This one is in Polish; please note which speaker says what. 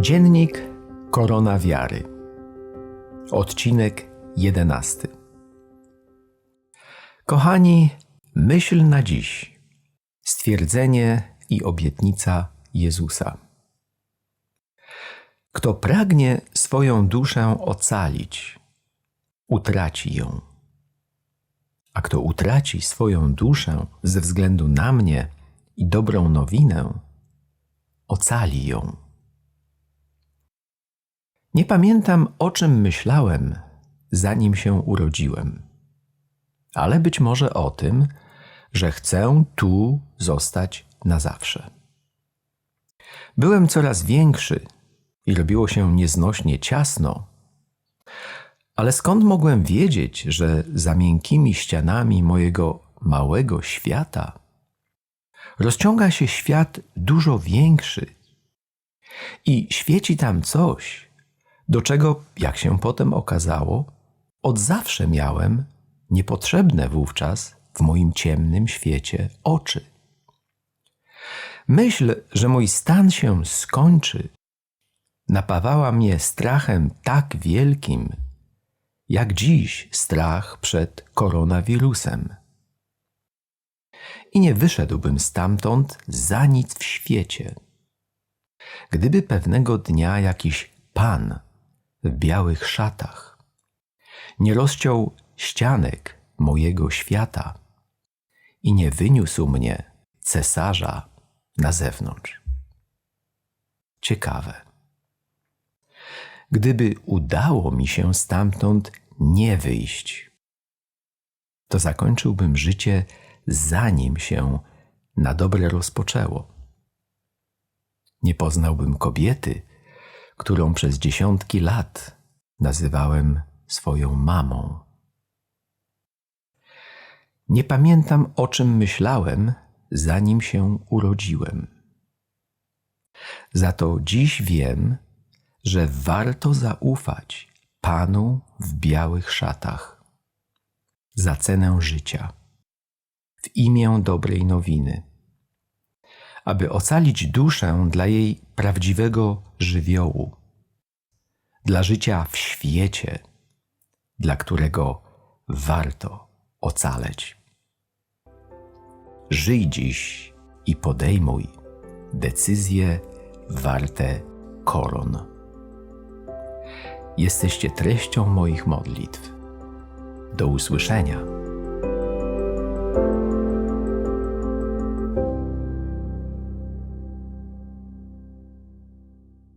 Speaker 1: Dziennik Korona Wiary. Odcinek jedenasty. Kochani, myśl na dziś. Stwierdzenie i obietnica Jezusa. Kto pragnie swoją duszę ocalić, utraci ją. A kto utraci swoją duszę ze względu na mnie i dobrą nowinę, ocali ją. Nie pamiętam, o czym myślałem, zanim się urodziłem, ale być może o tym, że chcę tu zostać na zawsze. Byłem coraz większy i robiło się nieznośnie ciasno, ale skąd mogłem wiedzieć, że za miękkimi ścianami mojego małego świata rozciąga się świat dużo większy i świeci tam coś, do czego, jak się potem okazało, od zawsze miałem niepotrzebne wówczas w moim ciemnym świecie oczy. Myśl, że mój stan się skończy, napawała mnie strachem tak wielkim, jak dziś strach przed koronawirusem. I nie wyszedłbym stamtąd za nic w świecie. Gdyby pewnego dnia jakiś pan w białych szatach nie rozciął ścianek mojego świata i nie wyniósł mnie cesarza na zewnątrz. Ciekawe. Gdyby udało mi się stamtąd nie wyjść, to zakończyłbym życie zanim się na dobre rozpoczęło. Nie poznałbym kobiety, którą przez dziesiątki lat nazywałem swoją mamą. Nie pamiętam, o czym myślałem, zanim się urodziłem. Za to dziś wiem, że warto zaufać Panu w białych szatach za cenę życia, w imię dobrej nowiny, aby ocalić duszę dla jej prawdziwego żywiołu, dla życia w świecie, dla którego warto ocaleć. Żyj dziś i podejmuj decyzje warte koron. Jesteście treścią moich modlitw. Do usłyszenia.